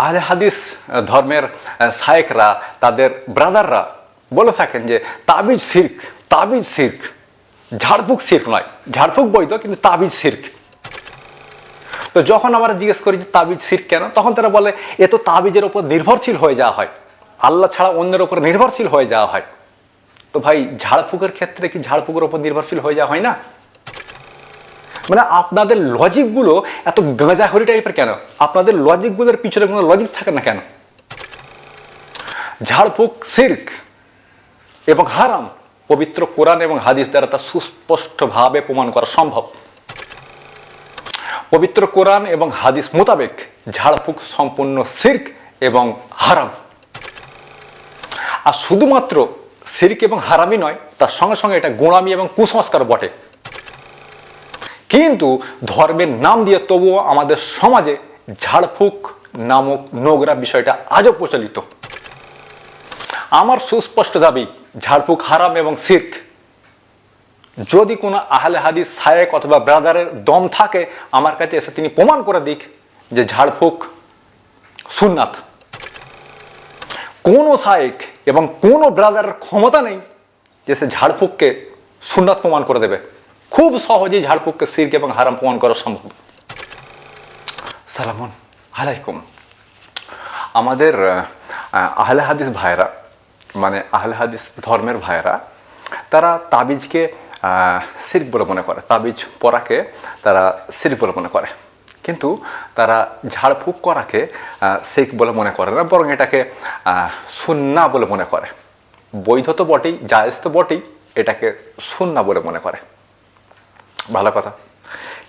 আহলে হাদিস ধর্মের সায়েকরা, তাদের ব্রাদাররা বলে থাকেন যে, তাবিজ সির্ক তাবিজ সির্ক ঝাড়ফুঁক সির্ক নয়। ঝাড়ফুঁক বৈধ, কিন্তু তাবিজ সির্ক তো যখন আমরা জিজ্ঞেস করি যে, তাবিজ সির্ক কেন? তখন তারা বলে, এ তো তাবিজের ওপর নির্ভরশীল হয়ে যাওয়া হয়। আল্লাহ ছাড়া অন্যের ওপর নির্ভরশীল হয়ে যাওয়া হয়। তো ভাই, ঝাড়ফুঁকের ক্ষেত্রে কি ঝাড়ফুঁকের ওপর নির্ভরশীল হয়ে যাওয়া হয় না? মানে আপনাদের লজিকগুলো এত গাঁজাখড়ি টাইপের কেন? আপনাদের লজিকগুলোর পিছনে কোনো লজিক থাকে না কেন? ঝাড়ফুঁক সির্ক এবং হারাম, পবিত্র কোরআন এবং হাদিস দ্বারা তা সুস্পষ্টভাবে প্রমাণ করা সম্ভব। পবিত্র কোরআন এবং হাদিস মোতাবেক ঝাড়ফুঁক, সম্পূর্ণ সির্ক এবং হারাম। আর শুধুমাত্র সির্ক এবং হারামই নয়, তার সঙ্গে সঙ্গে এটা গোড়ামি এবং কুসংস্কার বটে। কিন্তু ধর্মের নাম দিয়ে তবুও আমাদের সমাজে ঝাড়ফুঁক নামক নোংরা বিষয়টা আজও প্রচলিত। আমার সুস্পষ্ট দাবি, ঝাড়ফুঁক হারাম এবং শিখ যদি কোনো আহলে হাদিস সায়েক অথবা ব্রাদারের দম থাকে, আমার কাছে এসে তিনি প্রমাণ করে দিক যে ঝাড়ফুঁক সুন্নাত। কোনো সায়েক এবং কোনো ব্রাদারের ক্ষমতা নেই যে সে ঝাড়ফুঁককে সুন্নাত প্রমাণ করে দেবে। খুব সহজেই ঝাড়ফুঁককে সির্ক এবং হারাম প্রমাণ করা সম্ভব। সালামুন আলাইকুম। আমাদের আহ, আহলে হাদিস ভাইরা মানে আহলে হাদিস ধর্মের ভাইরা তারা তাবিজকে সির্ক বলে মনে করে। তাবিজ পরাকে তারা সির্ক বলে মনে করে। কিন্তু তারা ঝাড়ফুঁক করাকে সির্ক বলে মনে করে না বরং এটাকে সুন্না বলে মনে করে। বৈধ তো বটেই জায়েজ তো বটেই এটাকে সুন্না বলে মনে করে। ভালো কথা।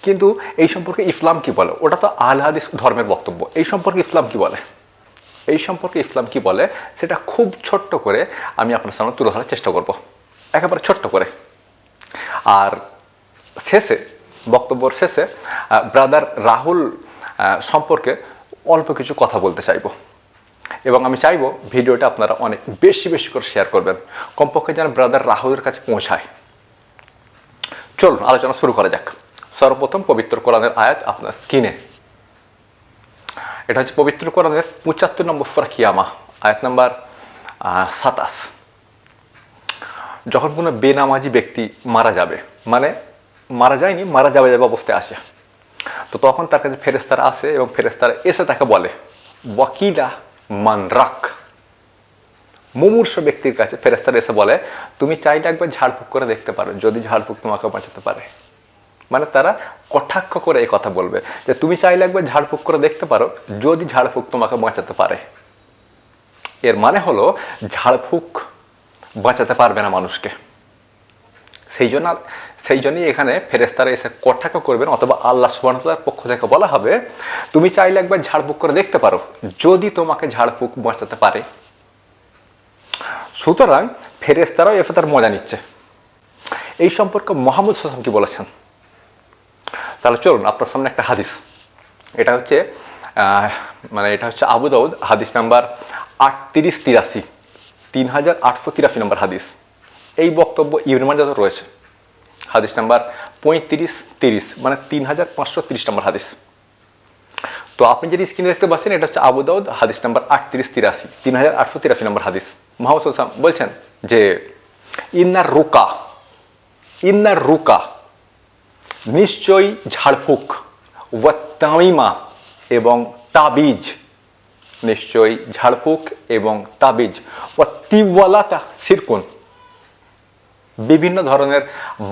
কিন্তু এই সম্পর্কে ইসলাম কি বলে? ওটা তো আল হাদিস ধর্মের বক্তব্য। এই সম্পর্কে ইসলাম কি বলে? এই সম্পর্কে ইসলাম কি বলে? সেটা খুব ছোট্ট করে আমি আপনার সামনে তুলে ধরার চেষ্টা করব। একেবারে ছোট্ট করে। আর শেষে, বক্তব্যর শেষে ব্রাদার রাহুল সম্পর্কে অল্প কিছু কথা বলতে চাইব। এবং আমি চাইব ভিডিওটা আপনারা অনেক বেশি বেশি করে শেয়ার করবেন। কমপক্ষে যেন ব্রাদার রাহুলের কাছে পৌঁছায়। চলুন, আলোচনা শুরু করা যাক। সর্বপ্রথম পবিত্র কোরআনের আয়াত আপনার স্ক্রিনে। এটা হচ্ছে পবিত্র কোরআনের পঁচাত্তর নম্বর সুরা কিয়ামা, আয়াত নাম্বার সাতাশ। যখন কোনো বেনামাজি ব্যক্তি মারা যাবে মানে মারা যায়নি, মারা যাবে যাবে অবস্থায় আসে। তো তখন তার কাছে ফেরেস্তারা আসে এবং ফেরেস্তারা এসে তাকে বলে, ওয়াকিলা মান রাখ মুমূর্ষ ব্যক্তির কাছে ফেরেস্তারা এসে বলে, তুমি চাইলে একবার ঝাড়ফুঁক করে দেখতে পারো, যদি ঝাড়ফুঁক তোমাকে বাঁচাতে পারে। মানে তারা কটাক্ষ করে এই কথা বলবে যে, তুমি চাইলে একবার ঝাড়ফুঁক করে দেখতে পারো, যদি ঝাড়ফুঁক তোমাকে বাঁচাতে পারে। এর মানে হলো, ঝাড়ফুঁক বাঁচাতে পারবে না মানুষকে। সেই জন্য, সেই জন্যই এখানে ফেরেস্তারা এসে কটাক্ষ করবেন অথবা আল্লাহ সুবাহতার পক্ষ থেকে বলা হবে, তুমি চাইলে একবার ঝাড়ফুঁক করে দেখতে পারো, যদি তোমাকে ঝাড়ফুঁক বাঁচাতে পারে। সুতরাং ফেরেস্তারাও এসে তার মজা নিচ্ছে। এই সম্পর্কে মোহাম্মদ সাল্লাম কি বলেছেন? তাহলে চলুন, আপনার সামনে একটা হাদিস। এটা হচ্ছে মানে এটা হচ্ছে আবু দাউদ, হাদিস নাম্বার আটত্রিশ তিরাশি তিন হাজার আটশো তিরাশি নম্বর হাদিস। এই বক্তব্য ইউনিমাজাতে রয়েছে। হাদিস নাম্বার পঁয়ত্রিশ তিরিশ মানে তিন হাজার পাঁচশো তিরিশ নম্বর হাদিস। তো আপনি যেটি স্ক্রিনে দেখতে পাচ্ছেন, এটা হচ্ছে আবু দাউদ, হাদিস নাম্বার আটত্রিশ তিরাশি তিন হাজার আটশো তিরাশি নম্বর হাদিস। সাল্লাম বলছেন যে ইন্নার রুকা ইন্নার রুকা, নিশ্চয়ই ঝাড়ফুঁক ওয়াত্তামিমা এবং তাবিজ, নিশ্চয়ই ঝাড়ফুঁক এবং তাবিজ, ওয়াত্তিওয়ালাতা সিরকুন, বিভিন্ন ধরনের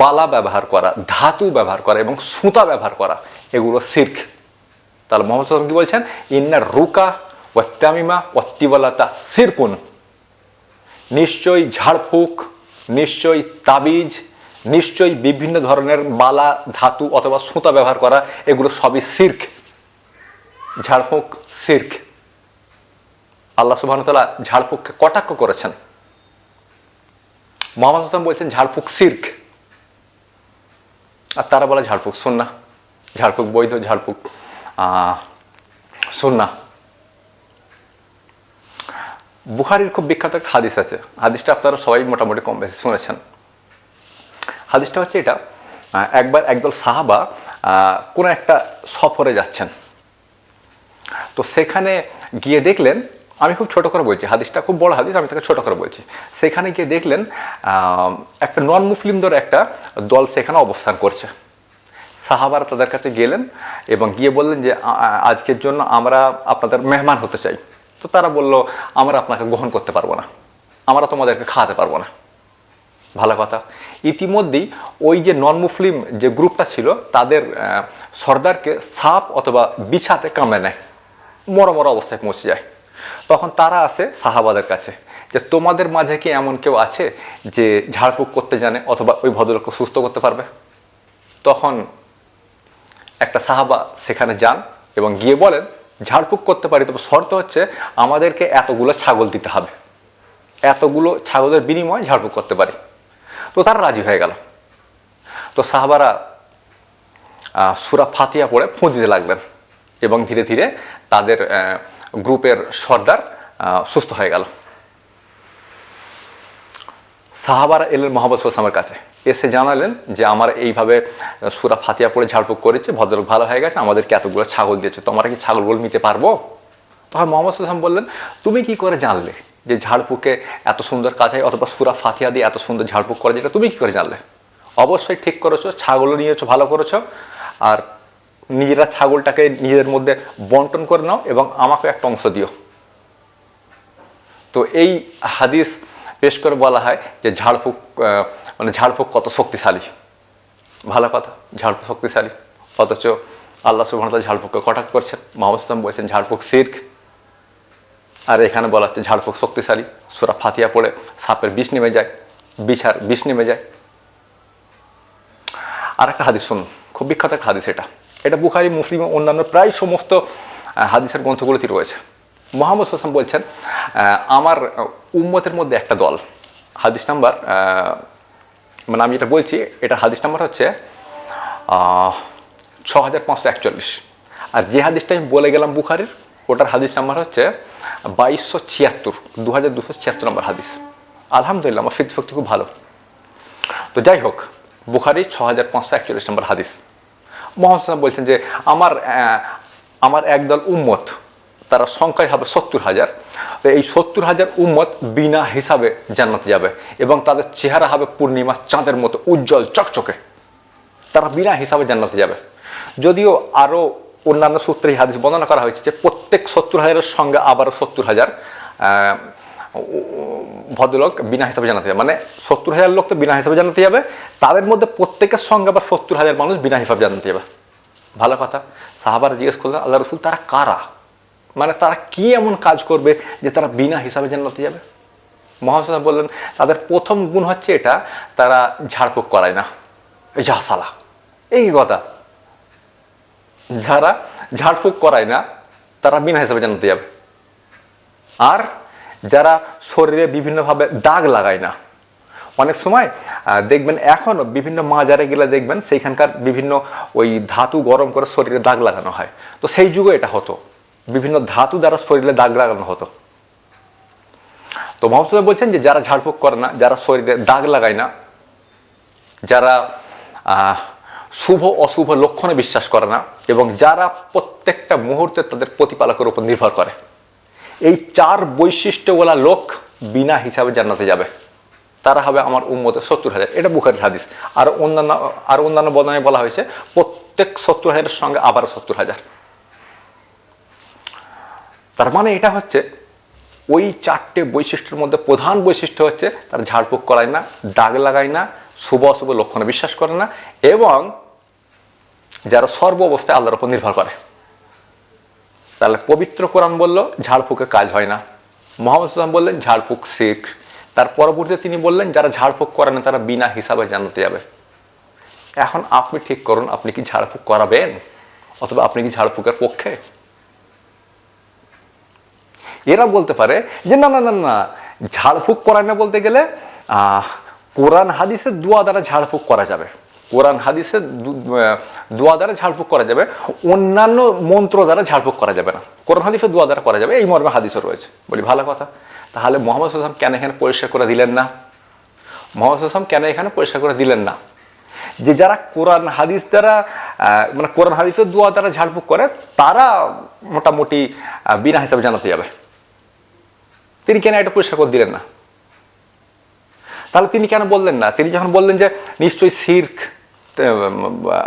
বালা ব্যবহার করা, ধাতু ব্যবহার করা এবং সুতা ব্যবহার করা, এগুলো সির্ক। তাহলে মোহাম্মদ কি বলছেন? ইন্নার রুকা ওয়াত্তামিমা ওয়াত্তিওয়ালাতা সিরকুন। নিশ্চয়ই ঝাড়ফুঁক, নিশ্চয়ই তাবিজ, নিশ্চয়ই বিভিন্ন ধরনের বালা ধাতু অথবা সুতা ব্যবহার করা, এগুলো সবই সির্ক। ঝাড়ফুঁক, সির্ক। আল্লাহ সুবাহতাল্লাহ ঝাড়ফুঁককে কটাক্ষ করেছেন। মোহাম্মদ হাসান বলছেন, ঝাড়ফুঁক সির্ক। আর তারা বলে, ঝাড়ফুঁক সুন্না ঝাড়ফুঁক বৈধ, ঝাড়ফুঁক সুন্না বুখারির খুব বিখ্যাত একটা হাদিস আছে। হাদিসটা আপনারা সবাই মোটামুটি কম বেশি শুনেছেন। হাদিসটা হচ্ছে এটা একবার একদল সাহাবা কোনো একটা সফরে যাচ্ছেন। তো সেখানে গিয়ে দেখলেন, আমি খুব ছোট করে বলছি, হাদিসটা খুব বড় হাদিস, আমি তাকে ছোট করে বলছি। সেখানে গিয়ে দেখলেন একটা নন মুসলিমদের একটা দল সেখানে অবস্থান করছে। সাহাবারা তাদের কাছে গেলেন এবং গিয়ে বললেন যে আজকের জন্য আমরা আপনাদের মেহমান হতে চাই। তো তারা বলল, আমরা আপনাকে গ্রহণ করতে পারব না। আমরা তোমাদেরকে খাওয়াতে পারব না। ভালো কথা। ইতিমধ্যেই ওই যে নন মুসলিম যে গ্রুপটা ছিল, তাদের সর্দারকে সাপ অথবা বিছাতে কামড়ে নেয়। মর মর অবস্থায় পৌঁছে যায়। তখন তারা আসে সাহাবাদের কাছে যে, তোমাদের মাঝে কি এমন কেউ আছে যে ঝাড়ফুঁক করতে জানে অথবা ওই ভদ্রলোককে সুস্থ করতে পারবে? তখন একটা সাহাবা সেখানে যান এবং গিয়ে বলেন ঝাড়ফুঁক করতে পারি, তবে শর্ত হচ্ছে আমাদেরকে এতগুলো ছাগল দিতে হবে। এতগুলো ছাগলের বিনিময়ে ঝাড়ফুঁক করতে পারি। তো তারা রাজি হয়ে গেল। তো সাহাবারা সুরা ফাতিয়া পড়ে ফুঁ দিতে লাগলেন এবং ধীরে ধীরে তাদের গ্রুপের সর্দার সুস্থ হয়ে গেল। সাহাবারা এলেন মোহাম্মদ সাল্লামের কাছে। এসে জানালেন যে আমার এইভাবে সুরা ফাতিয়া পড়ে ঝাড়ফুঁক করেছে, ভদ্রলোক ভালো হয়ে গেছে, আমাদেরকে এতগুলো ছাগল দিয়েছে তোমরা কি ছাগলগুলো নিতে পারব? তখন মোহাম্মদ সাল্লাম বললেন, তুমি কি করে জানলে যে ঝাড়ফুঁকে এত সুন্দর কাজ হয় অথবা সুরা ফাতিয়া দিয়ে এত সুন্দর ঝাড়ফুঁক করে যেটা তুমি কি করে জানলে? অবশ্যই ঠিক করেছ, ছাগলও নিয়েছো, ভালো করেছ। আর নিজেরা ছাগলটাকে নিজেদের মধ্যে বন্টন করে নাও এবং আমাকে একটা অংশ দিও। তো এই হাদিস পেশ করে বলা হয় যে ঝাড়ফুঁক মানে ঝাড়ফুঁক কত শক্তিশালী। ভালো কথা, ঝাড়ফুঁক শক্তিশালী। অথচ আল্লাহ সুবাহ ঝাড়ফুঁককে কটাক করছেন। মোহাম্মদ বলছেন, ঝাড়ফুঁক সির্ক। আর এখানে বলা হচ্ছে, ঝাড়ফুঁক শক্তিশালী। সুরা ফাতিয়া পড়ে সাপের বিষ নেমে যায় বিছার বিষ নেমে যায়। আর একটা হাদিস শুনুন, খুব বিখ্যাত একটা হাদিস এটা। এটা বুখারি, মুসলিম, অন্যান্য প্রায় সমস্ত হাদিসের গ্রন্থগুলোতে রয়েছে। মোহাম্মদ হোসেন বলছেন আমার উম্মতের মধ্যে একটা দল, হাদিস নাম্বার মানে আমি এটা বলছি এটা হাদিস নাম্বার হচ্ছে ছ হাজার পাঁচশো একচল্লিশ। আর যে হাদিসটা আমি বলে গেলাম বুখারির, ওটার হাদিস নাম্বার হচ্ছে বাইশশো ছিয়াত্তর দু হাজার দুশো ছিয়াত্তর নম্বর হাদিস। আলহামদুলিল্লাহ, আমার ফিদ ফক্তি খুব ভালো। তো যাই হোক, বুখারি ছ হাজার পাঁচশো একচল্লিশ নম্বর হাদিস। মোহাম্মদ বলছেন যে, আমার আমার একদল উম্মত তারা সংখ্যায় হবে সত্তর হাজার। তো এই সত্তর হাজার উম্মত বিনা হিসাবে জান্নাতে যাবে এবং তাদের চেহারা হবে পূর্ণিমা চাঁদের মতো, উজ্জ্বল, চকচকে। তারা বিনা হিসাবে জান্নাতে যাবে। যদিও আরও অন্যান্য সূত্রে এই হাদিস বর্ণনা করা হয়েছে যে প্রত্যেক সত্তর হাজারের সঙ্গে আবারও সত্তর হাজার ভদ্রলোক বিনা হিসাবে জানাতে যাবে। মানে সত্তর হাজার লোক তো বিনা হিসাবে জানাতে যাবে, তাদের মধ্যে প্রত্যেকের সঙ্গে আবার সত্তর হাজার মানুষ বিনা হিসাবে জানাতে যাবে। ভালো কথা। সাহাবারা জিজ্ঞেস করলেন, আল্লাহ রসুল তারা কারা? মানে তারা কি এমন কাজ করবে যে তারা বিনা হিসাবে জান্নাতে যাবে? মহাসাল্লাম বললেন, তাদের প্রথম গুণ হচ্ছে এটা, তারা ঝাড়ফুঁক করায় না। এই যা সালা এই কথা? যারা ঝাড়ফুঁক করায় না, তারা বিনা হিসাবে জানাতে যাবে। আর যারা শরীরে বিভিন্নভাবে দাগ লাগায় না, অনেক সময় দেখবেন এখনও বিভিন্ন মাজারে গেলে দেখবেন সেইখানকার বিভিন্ন ওই ধাতু গরম করে শরীরে দাগ লাগানো হয়। তো সেই যুগে এটা হতো। বিভিন্ন ধাতু দ্বারা শরীরে দাগ লাগানো হতো। তো সাল্লাম বলছেন যে যারা ঝাড়ফুঁক করে না, যারা শরীরে দাগ লাগায় না, যারা শুভ অশুভ লক্ষণে বিশ্বাস করে না এবং যারা প্রত্যেকটা মুহূর্তে তাদের প্রতিপালকের উপর নির্ভর করে, এই চার বৈশিষ্ট্যওয়ালা লোক বিনা হিসাবে জান্নাতে যাবে। তারা হবে আমার উম্মতে সত্তর হাজার। এটা বুখারির হাদিস। আর অন্যান্য আর অন্যান্য বর্ণনায় বলা হয়েছে, প্রত্যেক সত্তর হাজারের সঙ্গে আবারও সত্তর হাজার। তার মানে এটা হচ্ছে ওই চারটে বৈশিষ্ট্যের মধ্যে প্রধান বৈশিষ্ট্য হচ্ছে তারা ঝাড়ফুঁক করায় না, দাগ লাগায় না, শুভ অশুভ লক্ষণে বিশ্বাস করে না এবং যারা সর্ব অবস্থায় আল্লাহর উপর নির্ভর করে। তাহলে পবিত্র কোরআন বলল, ঝাড়ফুঁকে কাজ হয় না। মোহাম্মদ সাল্লাম বললেন, ঝাড়ফুঁক শিখ। তার পরবর্তীতে তিনি বললেন, যারা ঝাড়ফুঁক করে না, তারা বিনা হিসাবে জানাতে যাবে। এখন আপনি ঠিক করুন, আপনি কি ঝাড়ফুঁক করাবেন? অথবা আপনি কি ঝাড়ফুঁকের পক্ষে? এরা বলতে পারে যে না না না না ঝাড়ফুঁক করায় না বলতে গেলে কোরআন হাদিসের দোয়া দ্বারা ঝাড়ফুঁক করা যাবে। কোরআন হাদিসের দোয়া দ্বারা ঝাড়ফুঁক করা যাবে, অন্যান্য মন্ত্র দ্বারা ঝাড়ফুঁক করা যাবে না। কোরআন হাদিসের দোয়া দ্বারা করা যাবে, এই মর্মে হাদিসও রয়েছে। বলি, ভালো কথা। তাহলে মোহাম্মদ সাল্লাম কেন এখানে পরিষ্কার করে দিলেন না? মোহাম্মদ সাল্লাম কেন এখানে পরিষ্কার করে দিলেন না? যে যারা কোরআন হাদিস দ্বারা মানে কোরআন হাদিসের দোয়া দ্বারা ঝাড়ফুঁক করে, তারা মোটামুটি বিনা হিসাবে জানাতে যাবে। তিনি কেন এটা পরিষ্কার করে দিলেন না? তাহলে তিনি কেন বললেন না? তিনি যখন বললেন যে, নিশ্চয়ই সির্ক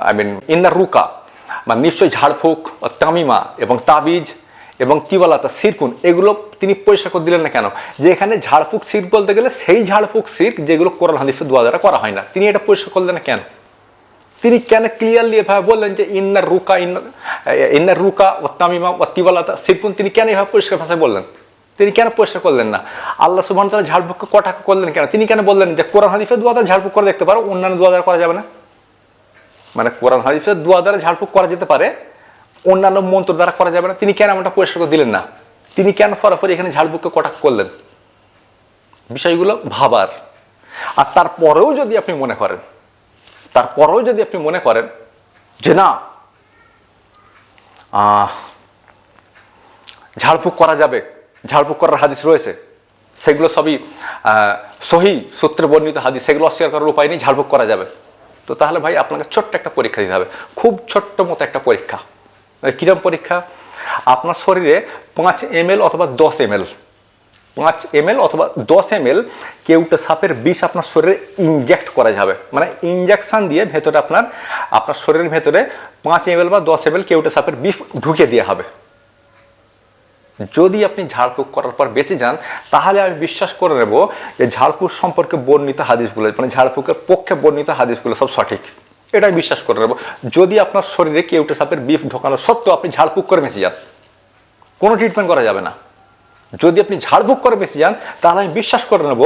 আই মিন, ইন্নার রুকা, বা নিশ্চয়ই ঝাড়ফুঁক তামিমা, এবং তাবিজ, এবং তিওয়ালাতা, সিরকুন, এগুলো তিনি পরিষ্কার করে দিলেন না কেন? যে এখানে ঝাড়ফুঁক সির্ক বলতে গেলে, সেই ঝাড়ফুঁক সির্ক যেগুলো কোরআন হাদিসের দোয়া দ্বারা করা হয় না। তিনি এটা পরিষ্কার করলেন না কেন? তিনি কেন ক্লিয়ারলি এভাবে বললেন যে, ইন্নার রুকা ইন্নার ইন্নার রুকা, ও তামিমা, ও তিওয়ালাতা, সিরকুন, তিনি কেন এভাবে পরিষ্কার ভাষায় বললেন? তিনি কেন পরিষ্কার করলেন না? আল্লাহ সুবহান তারা ঝাড়ফুঁককে কটাক্ষ করলেন কেন? তিনি কেন বললেন যে কোরআন হাদিফের দোয়া দ্বারা ঝাড়ফুঁক করে দেখতে পারো, অন্যান্য দোয়া দ্বারা করা যাবে না? মানে কোরআন হাদিফের দোয়া দ্বারা ঝাড়ফুঁক করা যেতে পারে, অন্যান্য মন্ত্র দ্বারা করা যাবে না। তিনি কেন এমনটা পরিষ্কার করে দিলেন না? তিনি কেন ফরাফরি এখানে ঝাড়ফুঁককে কটাক্ষ করলেন? বিষয়গুলো ভাবার। আর তারপরেও যদি আপনি মনে করেন, তারপরেও যদি আপনি মনে করেন যে না ঝাড়ফুঁক করা যাবে ঝাড়ফুঁক করার হাদিস রয়েছে। সেগুলো সবই সহি সূত্রে বর্ণিত হাদিস। সেগুলো অস্বীকার করার উপায় নেই, ঝাড়ফুঁক করা যাবে। তো তাহলে ভাই আপনাকে ছোট্ট একটা পরীক্ষা দিতে হবে। খুব ছোট্ট মতো একটা পরীক্ষা। মানে কিরম পরীক্ষা? আপনার শরীরে পাঁচ এম অথবা দশ এম পাঁচ এম অথবা দশ এম এল কেউটা সাপের বিষ আপনার শরীরে ইনজেক্ট করা যাবে। মানে ইনজেকশন দিয়ে ভেতরে আপনার আপনার শরীরের ভেতরে পাঁচ এম বা দশ এম এল কেউটা সাপের বিষ ঢুকে দেওয়া হবে। যদি আপনি ঝাড়ফুঁক করার পর বেঁচে যান, তাহলে আমি বিশ্বাস করে নেব যে ঝাড়ফুঁক সম্পর্কে বর্ণিত হাদিসগুলো মানে ঝাড়ফুঁকের পক্ষে বর্ণিত হাদিসগুলো সব সঠিক। এটা আমি বিশ্বাস করে নেব। যদি আপনার শরীরে কেউটে সাপের বিষ ঢোকানো সত্ত্বেও আপনি ঝাড়ফুঁক করে বেঁচে যান, কোনো ট্রিটমেন্ট করা যাবে না। যদি আপনি ঝাড়ফুঁক করে বেঁচে যান, তাহলে আমি বিশ্বাস করে নেব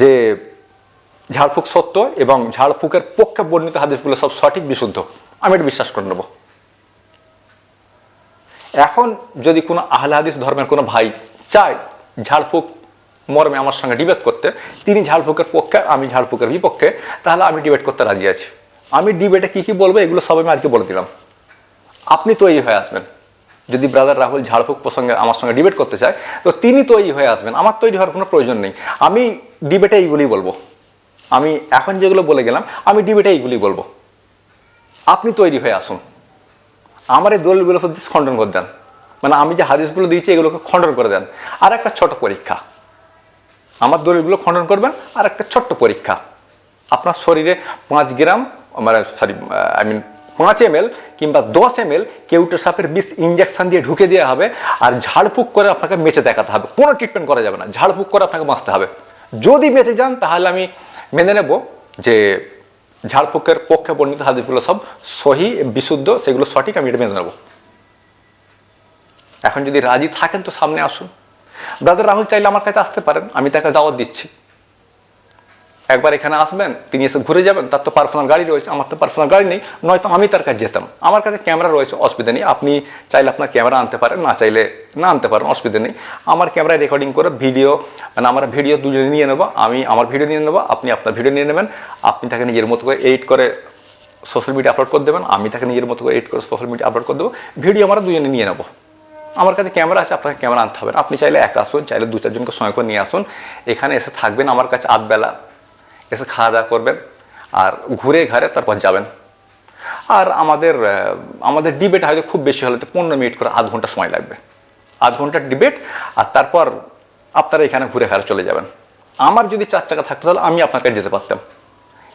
যে ঝাড়ফুঁক সত্য এবং ঝাড়ফুঁকের পক্ষে বর্ণিত হাদিসগুলো সব সঠিক, বিশুদ্ধ। আমি এটা বিশ্বাস করে নেব। এখন যদি কোনো আহলে হাদিস ধর্মের কোনো ভাই চায় ঝাড়ফুঁক মর্মে আমার সঙ্গে ডিবেট করতে, তিনি ঝাড়ফুঁকের পক্ষে, আমি ঝাড়ফুঁকের বিপক্ষে, তাহলে আমি ডিবেট করতে রাজি আছি। আমি ডিবেটে কী কী বলব, এগুলো সব আমি আজকে বলে দিলাম। আপনি তৈরি হয়ে আসবেন। যদি ব্রাদার রাহুল ঝাড়ফুঁক প্রসঙ্গে আমার সঙ্গে ডিবেট করতে চায়, তো তিনি তৈরি হয়ে আসবেন। আমার তৈরি হওয়ার কোনো প্রয়োজন নেই। আমি ডিবেটে এইগুলি বলব। আমি এখন যেগুলো বলে গেলাম, আমি ডিবেটে এইগুলি বলব। আপনি তৈরি হয়ে আসুন। আমার এই দলিলগুলো সব খণ্ডন করে দেন। মানে আমি যে হাদিসগুলো দিয়েছি, এগুলোকে খণ্ডন করে দেন। আর একটা ছোট পরীক্ষা। আমার দলিলগুলো খণ্ডন করবেন, আর একটা ছোট্ট পরীক্ষা। আপনার শরীরে পাঁচ গ্রাম মানে সরি আই মিন পাঁচ এম এল কিংবা দশ এম এল কেউটো সাপের বিষ ইঞ্জেকশন দিয়ে ঢুকে দেওয়া হবে, আর ঝাড়ফুঁক করে আপনাকে বেঁচে দেখাতে হবে। কোনো ট্রিটমেন্ট করা যাবে না। ঝাড়ফুঁক করে আপনাকে বাঁচতে হবে। যদি বেঁচে যান, তাহলে আমি মেনে নেব যে ঝাড়ফুঁকের পক্ষে বর্ণিত হাদিসগুলো সব সহি, বিশুদ্ধ, সেগুলো সঠিক আমি এটা মেনে নেব। এখন যদি রাজি থাকেন তো সামনে আসুন। ব্রাদার রাহুল চাইলে আমার কাছে আসতে পারেন, আমি তাকে দাওয়াত দিচ্ছি। একবার এখানে আসবেন, তিনি এসে ঘুরে যাবেন, তার তো পার্সোনাল গাড়ি রয়েছে, আমার তো পার্সোনাল গাড়ি নেই, নয়তো আমি তার কাছে যেতাম। আমার কাছে ক্যামেরা রয়েছে, অসুবিধা নেই। আপনি চাইলে আপনার ক্যামেরা আনতে পারেন, না চাইলে না আনতে পারেন, অসুবিধা নেই। আমার ক্যামেরায় রেকর্ডিং করে ভিডিও মানে আমার ভিডিও দুজনে নিয়ে নেব, আমি আমার ভিডিও নিয়ে নেব, আপনি আপনার ভিডিও নিয়ে নেবেন, আপনি তাকে নিজের মতো করে এডিট করে সোশ্যাল মিডিয়া আপলোড করে দেবেন, আমি তাকে নিজের মতো করে এডিট করে সোশ্যাল মিডিয়া আপলোড করে দেবো ভিডিও আমরা দুজনে নিয়ে নেব। আমার কাছে ক্যামেরা আছে, আপনাকে ক্যামেরা আনতে হবে। আপনি চাইলে এক আসুন, চাইলে দু চারজনকে সঙ্গে করে নিয়ে আসুন। এখানে এসে থাকবেন আমার কাছে আধবেলা এসে খাওয়া দাওয়া করবেন আর ঘুরে ঘাড়ে তারপর যাবেন। আর আমাদের আমাদের ডিবেট হয়তো খুব বেশি হলে তো পনেরো মিনিট করে আধ ঘণ্টা সময় লাগবে। আধ ঘণ্টার ডিবেট আর তারপর আপনারা এখানে ঘুরে ঘাড়ে চলে যাবেন। আমার যদি চার চাকা থাকতো তাহলে আমি আপনার কাছে যেতে পারতাম।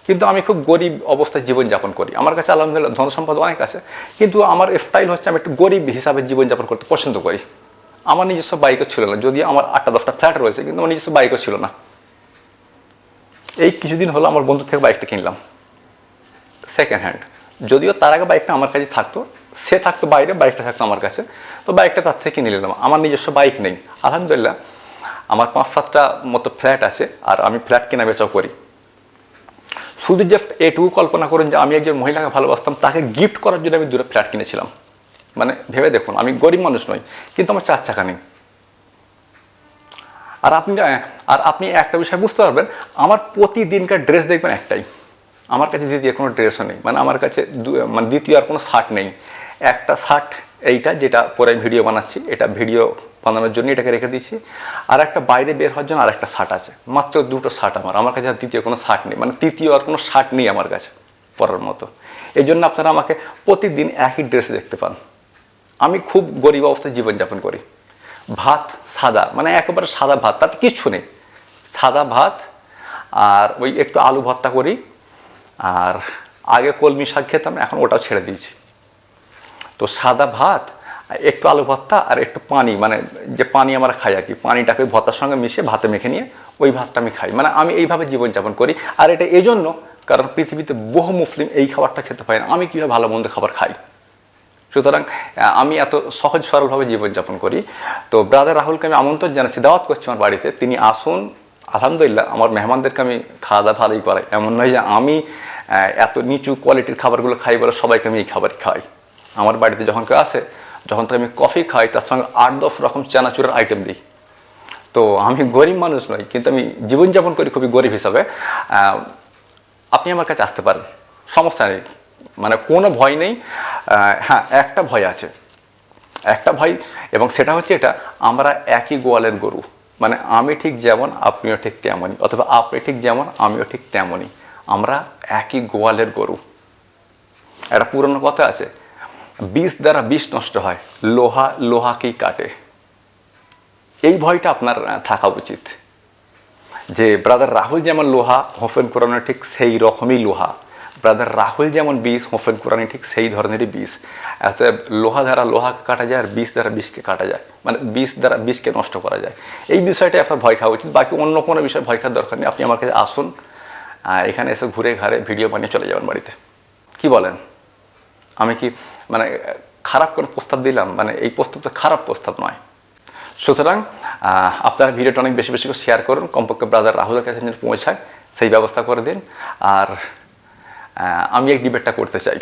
কিন্তু আমি খুব গরিব অবস্থায় জীবনযাপন করি। আমার কাছে আলহামদুলিল্লাহ ধন সম্পদ অনেক আছে। কিন্তু আমার স্টাইল হচ্ছে আমি একটু গরিব হিসাবে জীবনযাপন করতে পছন্দ করি। আমার নিজস্ব বাইকও ছিল না। যদি আমার আটটা দশটা ফ্ল্যাট রয়েছে, কিন্তু আমার নিজস্ব বাইকও ছিল না। এই কিছুদিন হলো আমার বন্ধু থেকে বাইকটা কিনলাম। সেকেন্ড হ্যান্ড যদিও তার আগে বাইকটা আমার কাছে থাকতো, সে থাকতো বাইরে বাইকটা থাকতো আমার কাছে। তো বাইকটা তার থেকে কিনে নিলাম। আমার নিজস্ব বাইক নেই। আলহামদুলিল্লাহ, আমার পাঁচ সাতটা মতো ফ্ল্যাট আছে, আর আমি ফ্ল্যাট কেনা বেচাও করি। শুধু জাস্ট এটুকু কল্পনা করুন যে আমি একজন মহিলাকে ভালোবাসতাম, তাকে গিফট করার জন্য আমি দূরে ফ্ল্যাট কিনেছিলাম। মানে ভেবে দেখুন, আমি গরিব মানুষ নই, কিন্তু আমার চার চাকা নেই। আর আপনি আর আপনি একটা বিষয় বুঝতে পারবেন, আমার প্রতিদিনকার ড্রেস দেখবেন একটাই। আমার কাছে দ্বিতীয় কোনো ড্রেসও নেই মানে আমার কাছে মানে দ্বিতীয় আর কোনো শার্ট নেই। একটা শার্ট এইটা যেটা পরে আমি ভিডিও বানাচ্ছি, এটা ভিডিও বানানোর জন্য এটাকে রেখে দিয়েছি। আর একটা বাইরে বের হওয়ার জন্য আর একটা শার্ট আছে। মাত্র দুটো শার্ট আমার। আমার কাছে আর দ্বিতীয় কোনো শার্ট নেই মানে তৃতীয় আর কোনো শার্ট নেই আমার কাছে পরার মতো। এই জন্য আপনারা আমাকে প্রতিদিন একই ড্রেস দেখতে পান। আমি খুব গরিব অবস্থায় জীবনযাপন করি। ভাত সাদা মানে একেবারে সাদা ভাত, তাতে কিচ্ছু নেই। সাদা ভাত আর ওই একটু আলু ভর্তা করি, আর আগে কলমি শাক খেতাম, এখন ওটাও ছেড়ে দিয়েছি। তো সাদা ভাত, একটু আলু ভর্তা আর একটু পানি মানে যে পানি আমরা খাই আর কি, পানিটাকে ভর্তার সঙ্গে মিশিয়ে ভাতে মেখে নিয়ে ওই ভাতটা আমি খাই। মানে আমি এইভাবে জীবনযাপন করি। আর এটা এই জন্য কারণ পৃথিবীতে বহু মুসলিম এই খাবারটা খেতে পায় না। আমি কীভাবে ভালো মন্দ খাবার খাই? সুতরাং আমি এত সহজ সরলভাবে জীবনযাপন করি। তো ব্রাদার রাহুলকে আমি আমন্ত্রণ জানাচ্ছি, দাওয়াত করছি আমার বাড়িতে। তিনি আসুন, আলহামদুলিল্লাহ, আমার মেহমানদেরকে আমি খাওয়া দাওয়া ভালোই করাই। এমন নয় যে আমি এত নিচু কোয়ালিটির খাবারগুলো খাই বলে সবাইকে আমি এই খাবার খাই আমার বাড়িতে যখন কেউ আসে, যখন থেকে আমি কফি খাই, তার সঙ্গে আট দশ রকম চানাচুরের আইটেম দিই। তো আমি গরিব মানুষ নই, কিন্তু আমি জীবনযাপন করি খুবই গরিব হিসাবে। আপনি আমার কাছে আসতে পারেন, সমস্যা নেই। মানে কোনো ভয় নেই। হ্যাঁ একটা ভয় আছে। একটা ভয়, এবং সেটা হচ্ছে এটা, আমরা একই গোয়ালের গরু। মানে আমি ঠিক যেমন, আপনিও ঠিক তেমনই, অথবা আপনি ঠিক যেমন, আমিও ঠিক তেমনই। আমরা একই গোয়ালের গরু। একটা পুরনো কথা আছে, বিষ দ্বারা বিষ নষ্ট হয়, লোহা, লোহাকেই কাটে। এই ভয়টা আপনার থাকা উচিত। যে ব্রাদার রাহুল যেমন লোহা, হোফেন কোরআনে ঠিক সেই রকমই লোহা। ব্রাদার রাহুল যেমন বিষ হোফেন কোরআনে ঠিক সেই ধরনেরই বিষ আচ্ছা লোহা দ্বারা লোহাকে কাটা যায় আর বিষ দ্বারা বিষকে কাটা যায়। মানে বিষ দ্বারা বিষকে নষ্ট করা যায়। এই বিষয়টা আপনার ভয় খাওয়া উচিত। বাকি অন্য কোনো বিষয়ে ভয় খাওয়ার দরকার নেই। আপনি আমার কাছে আসুন। এখানে এসে ঘুরে ঘাড়ে ভিডিও বানিয়ে চলে যাবেন বাড়িতে। কি বলেন? আমি কি মানে খারাপ কোনো প্রস্তাব দিলাম? মানে এই প্রস্তাবটা খারাপ প্রস্তাব নয়। সুতরাং আপনারা ভিডিওটা অনেক বেশি বেশি করে শেয়ার করুন। কমপক্ষে ব্রাদার রাহুলের কাছে যেন পৌঁছায়, সেই ব্যবস্থা করে দিন। আর আমি এক ডিবেটটা করতে চাই।